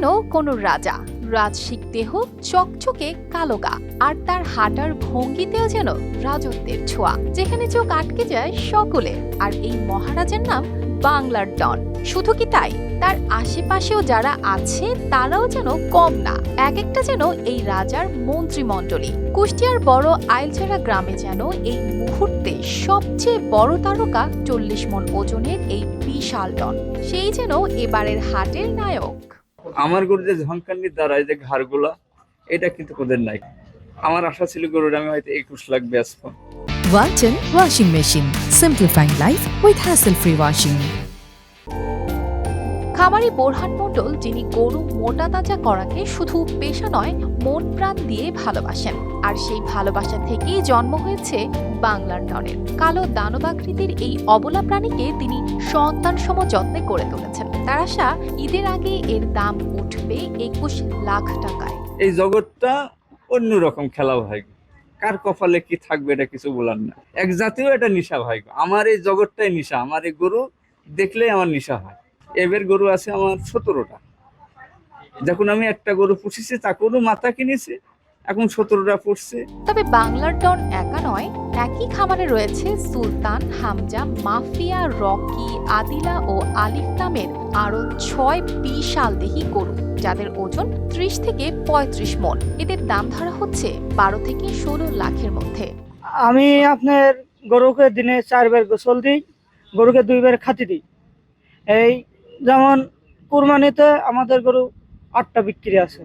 যেন কোনো রাজা, রাজসিক দেহ চকচকে কালো গা, আর তার হাঁটার ভঙ্গিতেও যেন রাজত্বের ছোঁয়া। যেখানে চোখ আটকে যায় সকলে, আর এই মহারাজের নাম বাংলার ডন। শুধু কি তাই? তার আশেপাশেও যারা আছে, তারাও যেন কম না। এক একটা যেন এই রাজার মন্ত্রিমণ্ডলী। কুষ্টিয়ার বড় আইলছড়া গ্রামে যেন এই মুহূর্তে সবচেয়ে বড় তারকা চল্লিশ মন ওজনের এই বিশাল ডন। সেই যেন এবারের হাটের নায়ক। আমার গরু যে ঝঙ্কানি দাঁড়ায় যে ঘাড়গুলা এটা কিন্তু ওদের নাই আমার আশা ছিল গরুর আমি হয়তো একুশ লাখ বেচবো Walton Washing Machine. Simplifying life with hassle-free washing. খামারি বোরহান মণ্ডল যিনি গরু মোটা তাজা করাকে শুধু পেশা নয় মন প্রাণ দিয়ে ভালোবাসেন আর সেই ভালোবাসা থেকেই জন্ম হয়েছে বাংলার ডনের কালো দানবাকৃতির এই অবলা প্রাণীকে তিনি সন্তান সম যত্নে করে তুলেছেন তার আশা ঈদের আগে এর দাম উঠবে একুশ লাখ টাকায়। এই জগৎটা অন্যরকম খেলা ভাই। কার কপালে কি থাকবে এটা কিছু বলার না। এক জাতীয় এটা নিশা ভাই। আমার এই জগৎটাই নিশা। আমার এই গরু দেখলেই আমার নিশা হয়। এবার গরু আছে আমার সতেরোটা। যখন আমি একটা গরু পুষেছি, তাকেও মাথা কিনেছি। এখন সতেরোটা পড়ছে। তবে বাংলার ডন একা নয় একই খামারে রয়েছে সুলতান হামজা মাফিয়া রকি আদিলা ও আলিফ নামের আরও ছয় বিশাল দেহি গরু যাদের ওজন ত্রিশ থেকে পঁয়ত্রিশ মন। এদের দাম ধরা হচ্ছে বারো থেকে ষোলো লাখের মধ্যে। আমি আপনার গরুকে দিনে চারবার গোসল দিই গরুকে দুইবার খাতি দিই। এই যেমন কুরবানিতে আমাদের গরু আটটা বিক্রি আছে।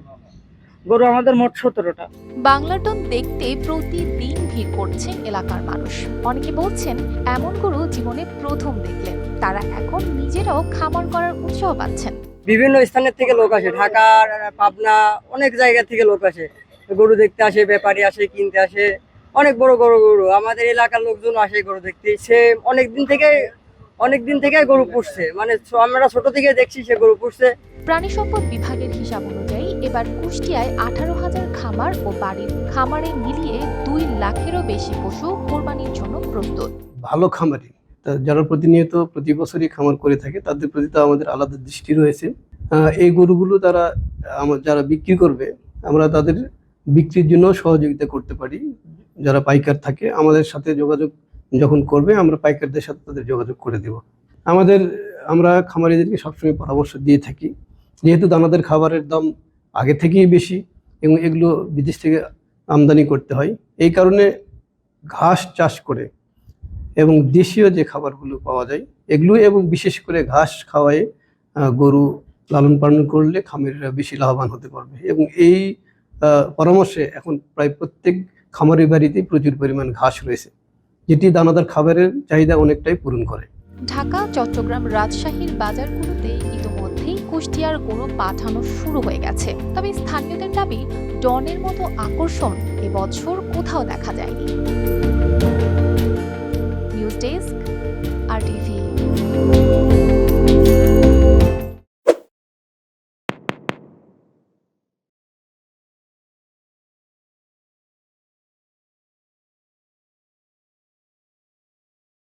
গরু আমাদের মোট সতেরোটা। বাংলার ডন দেখতে প্রতিদিন ভিড় করছে এলাকার মানুষ। অনেকে বলছেন এমন গরু জীবনে প্রথম দেখলেন। তারা এখন নিজেরাও খামার করার উৎসাহ পাচ্ছেন। বিভিন্ন স্থানের থেকে লোক আসে ঢাকার পাবনা অনেক জায়গা থেকে লোক আসে। গরু দেখতে আসে ব্যাপারী আসে কিনতে আসে। অনেক বড় বড় গরু। আমাদের এলাকার লোকজন আসে গরু দেখতে। সে অনেক দিন থেকে অনেক দিন থেকে গরু পুষছে। মানে আমরা ছোট থেকে দেখছি সে গরু পুষছে। প্রাণী সম্পদ বিভাগের হিসাব অনুযায়ী এবার কুষ্টিয়ায় আঠারো হাজার খামার ও বাড়ির খামারে মিলিয়ে দুই লাখেরও বেশি পশু কোরবানির জন্য প্রস্তুত। ভালো খামারি। যারা প্রতিনিয়ত প্রতি বছরই খামার করে থাকে, তাদের প্রতি তো আমাদের আলাদা দৃষ্টি রয়েছে। এই গরুগুলো তারা যারা বিক্রি করবে, আমরা তাদের বিক্রির জন্য সহযোগিতা করতে পারি। যারা পাইকার থাকে, আমাদের সাথে যোগাযোগ যখন করবে, আমরা পাইকারদের সাথে তাদের যোগাযোগ করে দেব। আমাদের, আমরা খামারিদেরকে সবসময় পরামর্শ দিয়ে থাকি। যেহেতু দানাদের খাবারের দাম আগে থেকেই বেশি এবং এগুলো বিদেশ থেকে আমদানি করতে হয়। এই কারণে ঘাস চাষ করে এবং দেশীয় যে খাবারগুলো পাওয়া যায়, এগুলো এবং বিশেষ করে ঘাস খাওয়ায় গরু লালন পালন করলে খামারিরা বেশি লাভবান হতে পারবে এবং এই পরামর্শে এখন প্রায় প্রত্যেক খামারি বাড়িতেই প্রচুর পরিমাণ ঘাস রয়েছে, যেটি দানাদার খাবারের চাহিদা অনেকটাই পূরণ করে। ঢাকা, চট্টগ্রাম রাজশাহীর বাজারগুলোতে ইতোমধ্যেই কুষ্টিয়ার গরু পাঠানো শুরু হয়ে গেছে। তবে স্থানীয়দের দাবি, ডনের মতো আকর্ষণ এবছর কোথাও দেখা যায়নি। News desk, R TV.